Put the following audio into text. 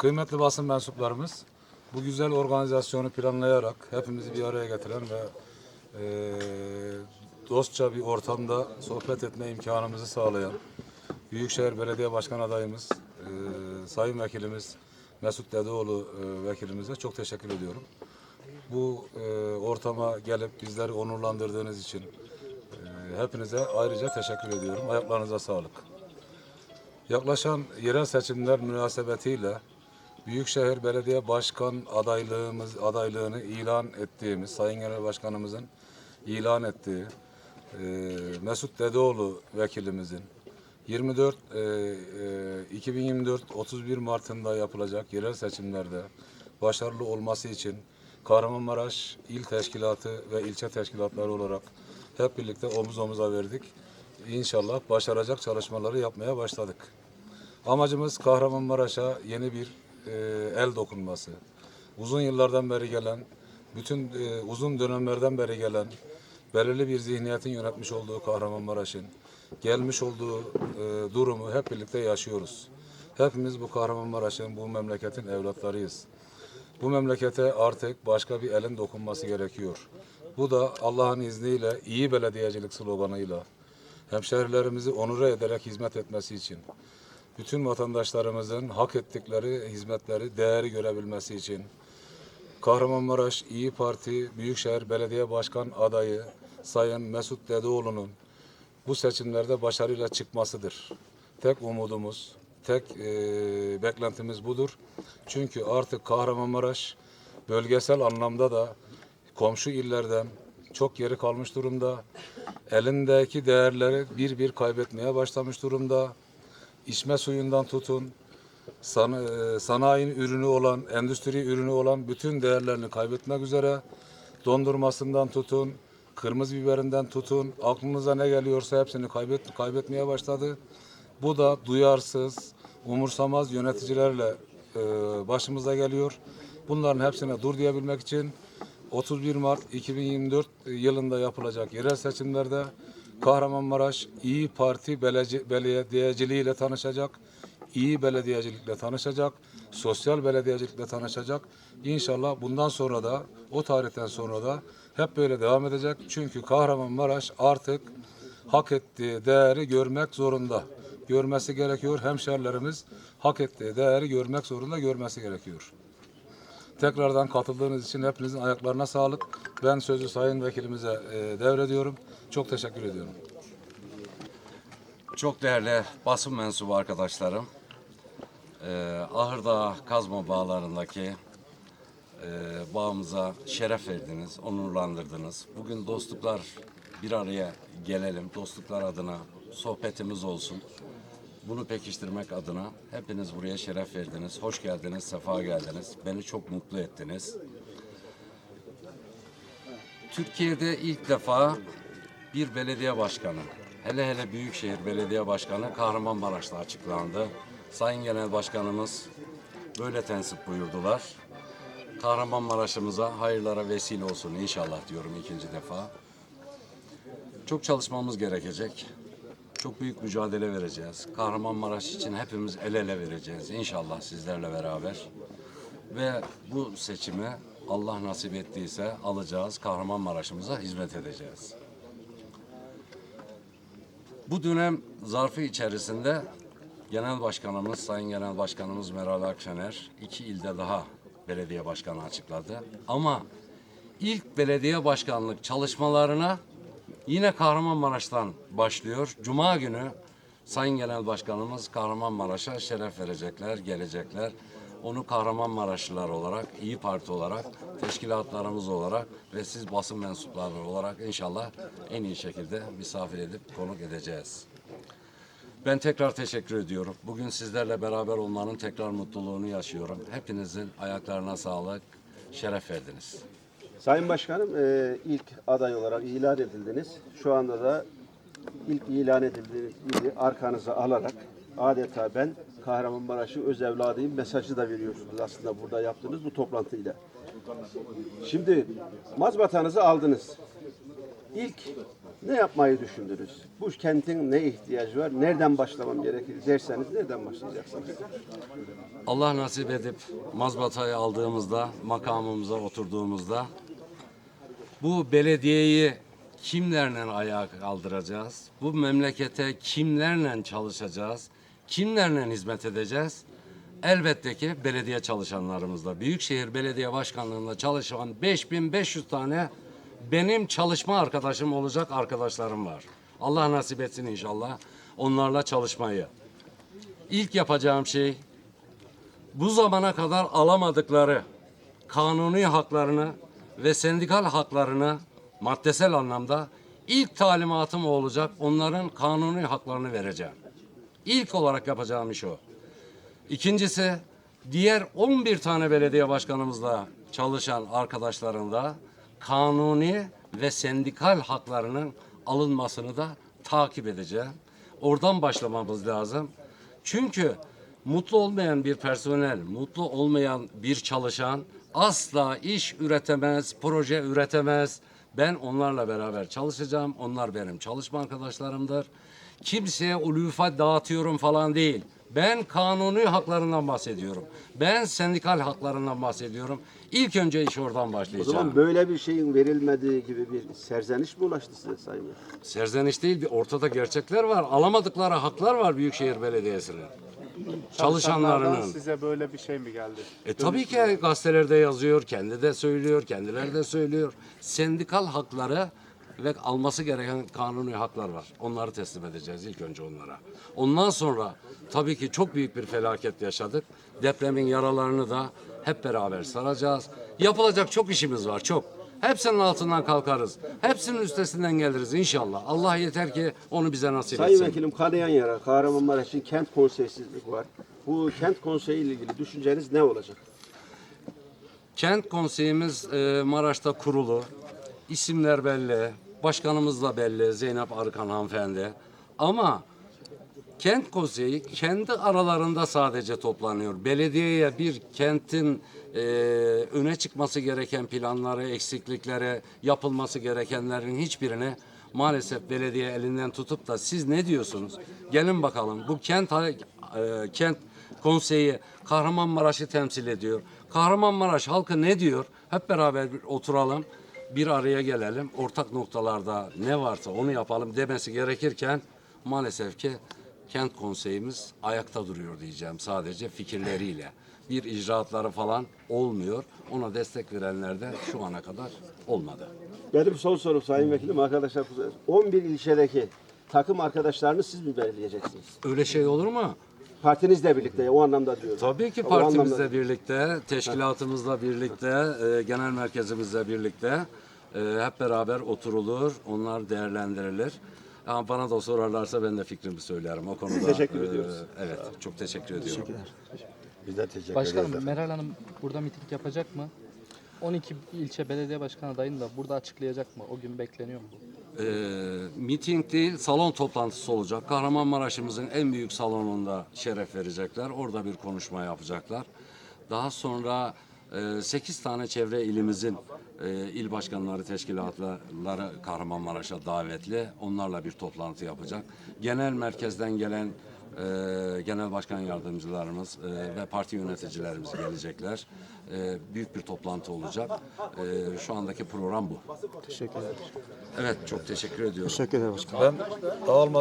Kıymetli basın mensuplarımız, bu güzel organizasyonu planlayarak hepimizi bir araya getiren ve eee, dostça bir ortamda sohbet etme imkanımızı sağlayan Büyükşehir Belediye Başkan adayımız, eee, Sayın Vekilimiz Mesut Dedeoğlu eee, vekilimize çok teşekkür ediyorum. Bu eee, ortama gelip bizleri onurlandırdığınız için eee, hepinize ayrıca teşekkür ediyorum. Ayaklarınıza sağlık. Yaklaşan yerel seçimler münasebetiyle Büyükşehir Belediye Başkan adaylığımız adaylığını ilan ettiğimiz Sayın Genel Başkanımızın ilan ettiği e, Mesut Dedeoğlu vekilimizin 24 e, e, 2024 31 Mart'ında yapılacak yerel seçimlerde başarılı olması için Kahramanmaraş İl Teşkilatı ve ilçe teşkilatları olarak hep birlikte omuz omuza verdik. İnşallah başaracak çalışmaları yapmaya başladık. Amacımız Kahramanmaraş'a yeni bir e, el dokunması. Uzun yıllardan beri gelen, bütün e, uzun dönemlerden beri gelen, belirli bir zihniyetin yönetmiş olduğu Kahramanmaraş'ın gelmiş olduğu e, durumu hep birlikte yaşıyoruz. Hepimiz bu Kahramanmaraş'ın, bu memleketin evlatlarıyız. Bu memlekete artık başka bir elin dokunması gerekiyor. Bu da Allah'ın izniyle iyi belediyecilik sloganıyla hemşehrilerimizi onure ederek hizmet etmesi için bütün vatandaşlarımızın hak ettikleri hizmetleri, değeri görebilmesi için Kahramanmaraş İyi Parti Büyükşehir Belediye Başkan adayı Sayın Mesut Dedeoğlu'nun bu seçimlerde başarıyla çıkmasıdır. Tek umudumuz, tek e, beklentimiz budur. Çünkü artık Kahramanmaraş bölgesel anlamda da komşu illerden çok geri kalmış durumda. Elindeki değerleri bir bir kaybetmeye başlamış durumda. İçme suyundan tutun, e, sanayi ürünü olan, endüstri ürünü olan bütün değerlerini kaybetmek üzere. Dondurmasından tutun, kırmızı biberinden tutun, aklınıza ne geliyorsa hepsini kaybet, kaybetmeye başladı. Bu da duyarsız, umursamaz yöneticilerle e, başımıza geliyor. Bunların hepsine dur diyebilmek için 31 Mart 2024 yılında yapılacak yerel seçimlerde Kahramanmaraş İyi Parti belediye- belediyeciliğiyle tanışacak, iyi belediyecilikle tanışacak, sosyal belediyecilikle tanışacak. İnşallah bundan sonra da o tarihten sonra da hep böyle devam edecek. Çünkü Kahramanmaraş artık hak ettiği değeri görmek zorunda. Görmesi gerekiyor. Hemşerilerimiz hak ettiği değeri görmek zorunda, görmesi gerekiyor. Tekrardan katıldığınız için hepinizin ayaklarına sağlık. Ben sözü Sayın Vekilimize e, devrediyorum. Çok teşekkür ediyorum. Çok değerli basın mensubu arkadaşlarım, eee Ahırdağ kazma bağlarındaki eee bağımıza şeref verdiniz, onurlandırdınız. Bugün dostluklar bir araya gelelim, dostluklar adına sohbetimiz olsun. Bunu pekiştirmek adına hepiniz buraya şeref verdiniz. Hoş geldiniz, sefa geldiniz. Beni çok mutlu ettiniz. Türkiye'de ilk defa bir belediye başkanı, hele hele Büyükşehir Belediye Başkanı Kahramanmaraş'ta açıklandı. Sayın Genel Başkanımız böyle tensip buyurdular. Kahramanmaraş'ımıza hayırlara vesile olsun inşallah diyorum ikinci defa. Çok çalışmamız gerekecek. Çok büyük mücadele vereceğiz. Kahramanmaraş için hepimiz el ele vereceğiz inşallah sizlerle beraber. Ve bu seçimi Allah nasip ettiyse alacağız. Kahramanmaraş'ımıza hizmet edeceğiz. Bu dönem zarfı içerisinde Genel Başkanımız, Sayın Genel Başkanımız Meral Akşener iki ilde daha belediye başkanı açıkladı. Ama ilk belediye başkanlık çalışmalarına yine Kahramanmaraş'tan başlıyor. Cuma günü Sayın Genel Başkanımız Kahramanmaraş'a şeref verecekler, gelecekler. Onu Kahramanmaraşlılar olarak, İyi Parti olarak, teşkilatlarımız olarak ve siz basın mensupları olarak inşallah en iyi şekilde misafir edip konuk edeceğiz. Ben tekrar teşekkür ediyorum. Bugün sizlerle beraber olmanın tekrar mutluluğunu yaşıyorum. Hepinizin ayaklarına sağlık, şeref verdiniz. Sayın Başkanım e, ilk aday olarak ilan edildiniz. Şu anda da ilk ilan edildiğiniz arkanıza alarak adeta ben Kahramanmaraş'ın öz evladıyım mesajı da veriyorsunuz aslında burada yaptığınız bu toplantıyla. Şimdi mazbatanızı aldınız. İlk ne yapmayı düşündünüz? Bu kentin ne ihtiyacı var? Nereden başlamam gerekir derseniz nereden başlayacaksınız? Allah nasip edip mazbatayı aldığımızda, makamımıza oturduğumuzda bu belediyeyi kimlerle ayağa kaldıracağız? Bu memlekete kimlerle çalışacağız? Kimlerle hizmet edeceğiz? Elbette ki belediye çalışanlarımızla. Büyükşehir Belediye Başkanlığı'nda çalışan 5500 tane benim çalışma arkadaşım olacak arkadaşlarım var. Allah nasip etsin inşallah onlarla çalışmayı. İlk yapacağım şey bu zamana kadar alamadıkları kanuni haklarını ve sendikal haklarını maddesel anlamda ilk talimatım olacak. Onların kanuni haklarını vereceğim. İlk olarak yapacağım iş o. İkincisi diğer 11 tane belediye başkanımızla çalışan arkadaşların da kanuni ve sendikal haklarının alınmasını da takip edeceğim. Oradan başlamamız lazım. Çünkü mutlu olmayan bir personel, mutlu olmayan bir çalışan asla iş üretemez, proje üretemez. Ben onlarla beraber çalışacağım. Onlar benim çalışma arkadaşlarımdır. Kimseye ulufa dağıtıyorum falan değil. Ben kanuni haklarından bahsediyorum. Ben sendikal haklarından bahsediyorum. İlk önce iş oradan O başlayacağım. zaman böyle bir şeyin verilmediği gibi bir serzeniş mi ulaştı size Sayın? Serzeniş değil bir ortada gerçekler var. Alamadıkları haklar var Büyükşehir Belediyesi'nin. Çalışanlarının. size böyle bir şey mi geldi? E tabii ki gazetelerde yazıyor, kendi de söylüyor, kendileri de söylüyor. Sendikal hakları ve alması gereken kanuni haklar var. Onları teslim edeceğiz ilk önce onlara. Ondan sonra tabii ki çok büyük bir felaket yaşadık. Depremin yaralarını da hep beraber saracağız. Yapılacak çok işimiz var, çok. Hepsinin altından kalkarız. Hepsinin üstesinden geliriz inşallah. Allah yeter ki onu bize nasip Sayın etsin. Vekilim kanayan yara Kahramanmaraş'ın kent konseysizlik var. Bu kent konseyi ile ilgili düşünceniz ne olacak? Kent konseyimiz e, Maraş'ta kurulu. İsimler belli. Başkanımız da belli. Zeynep Arıkan hanımefendi. Ama kent konseyi kendi aralarında sadece toplanıyor. Belediyeye bir kentin e, öne çıkması gereken planları, eksiklikleri, yapılması gerekenlerin hiçbirini maalesef belediye elinden tutup da siz ne diyorsunuz? Gelin bakalım bu kent e, kent konseyi Kahramanmaraş'ı temsil ediyor. Kahramanmaraş halkı ne diyor? Hep beraber bir oturalım, bir araya gelelim. Ortak noktalarda ne varsa onu yapalım demesi gerekirken maalesef ki kent konseyimiz ayakta duruyor diyeceğim sadece fikirleriyle. Bir icraatları falan olmuyor. Ona destek verenler de şu ana kadar olmadı. Benim son sorum Sayın Vekilim arkadaşlar 11 ilçedeki takım arkadaşlarını siz mi belirleyeceksiniz? Öyle şey olur mu? Partinizle birlikte o anlamda diyorum. Tabii ki O anlamda- partimizle birlikte, teşkilatımızla birlikte, e, genel merkezimizle birlikte e, hep beraber oturulur, onlar değerlendirilir. Ama bana da sorarlarsa ben de fikrimi söylerim o konuda. Teşekkür e, ediyoruz. Evet, çok teşekkür ediyorum. Biz de teşekkür Başkanım ederiz. Meral Hanım burada miting yapacak mı? 12 ilçe belediye başkanı adayını da burada açıklayacak mı? O gün bekleniyor mu? bu? E, miting değil, salon toplantısı olacak. Kahramanmaraş'ımızın en büyük salonunda şeref verecekler. Orada bir konuşma yapacaklar. Daha sonra 8 tane çevre ilimizin e, il başkanları teşkilatları Kahramanmaraş'a davetli. Onlarla bir toplantı yapacak. Genel merkezden gelen e, genel başkan yardımcılarımız e, ve parti yöneticilerimiz gelecekler. E, büyük bir toplantı olacak. E, şu andaki program bu. Teşekkür ederim. Evet çok teşekkür ediyorum. Teşekkür ederim başkanım. Ben dağılmadan